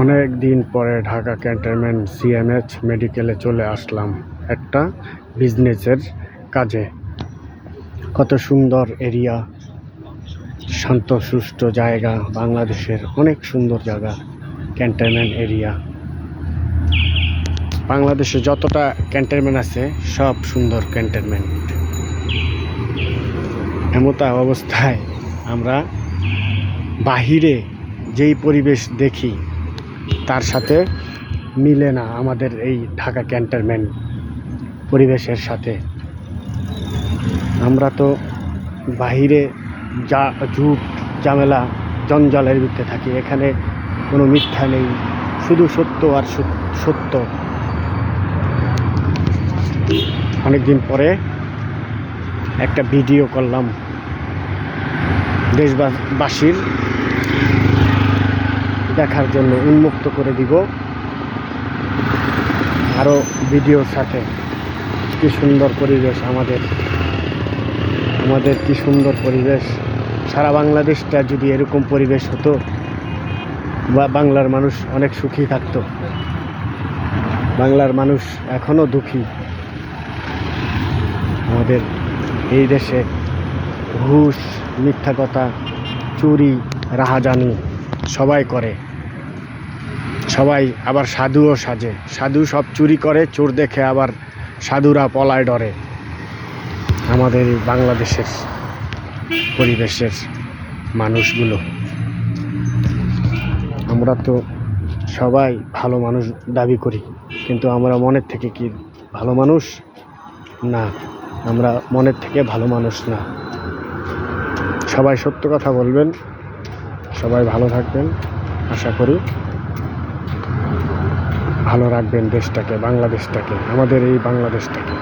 অনেক দিন পরে ঢাকা ক্যান্টনমেন্ট সিএমএইচ মেডিকেলে চলে আসলাম একটা বিজনেসের কাজে। কত সুন্দর এরিয়া শান্ত সুষ্ঠ জায়গা, বাংলাদেশের অনেক সুন্দর জায়গা, ক্যান্টনমেন্ট এরিয়া বাংলাদেশে যতটা ক্যান্টনমেন্ট আছে, সব সুন্দর ক্যান্টনমেন্ট। এমতা অবস্থায় আমরা বাহিরে যেই পরিবেশ দেখি তার সাথে মিলে না আমাদের এই ঢাকা ক্যান্টনমেন্ট পরিবেশের সাথে। আমরা তো বাহিরে যা ঝুট, ঝামেলা, জঞ্জালের ভিতরে থাকি। এখানে কোনো মিথ্যা নেই, শুধু সত্য আর সত- সত্য। অনেকদিন পরে একটা ভিডিও করলাম দেশবাসীর দেখার জন্য উন্মুক্ত করে দিব। আরও ভিডিওর সাথে। কি সুন্দর পরিবেশ আমাদের। আমাদের কি সুন্দর পরিবেশ। সারা বাংলাদেশটা যদি এরকম পরিবেশ হতো বা বাংলার মানুষ অনেক সুখী থাকতো। বাংলার মানুষ এখনও দুঃখী। আমাদের এই দেশে ঘুষ মিথ্যা কথা, চুরি, রাহাজানি। সবাই করে। সবাই আবার সাধুও সাজে। সাধু সব চুরি করে, চোর দেখে আবার সাধুরা পলায় ডরে। আমাদের বাংলাদেশের পরিবেশের মানুষগুলো। আমরা তো সবাই ভালো মানুষ দাবি করি, কিন্তু আমরা মনের থেকে কি ভালো মানুষ? না, আমরা মনের থেকে ভালো মানুষ না। সবাই সত্য কথা বলবেন। সবাই ভালো থাকবেন। আশা করি ভালো রাখবেন দেশটাকে বাংলাদেশটাকে আমাদের এই বাংলাদেশটাকে।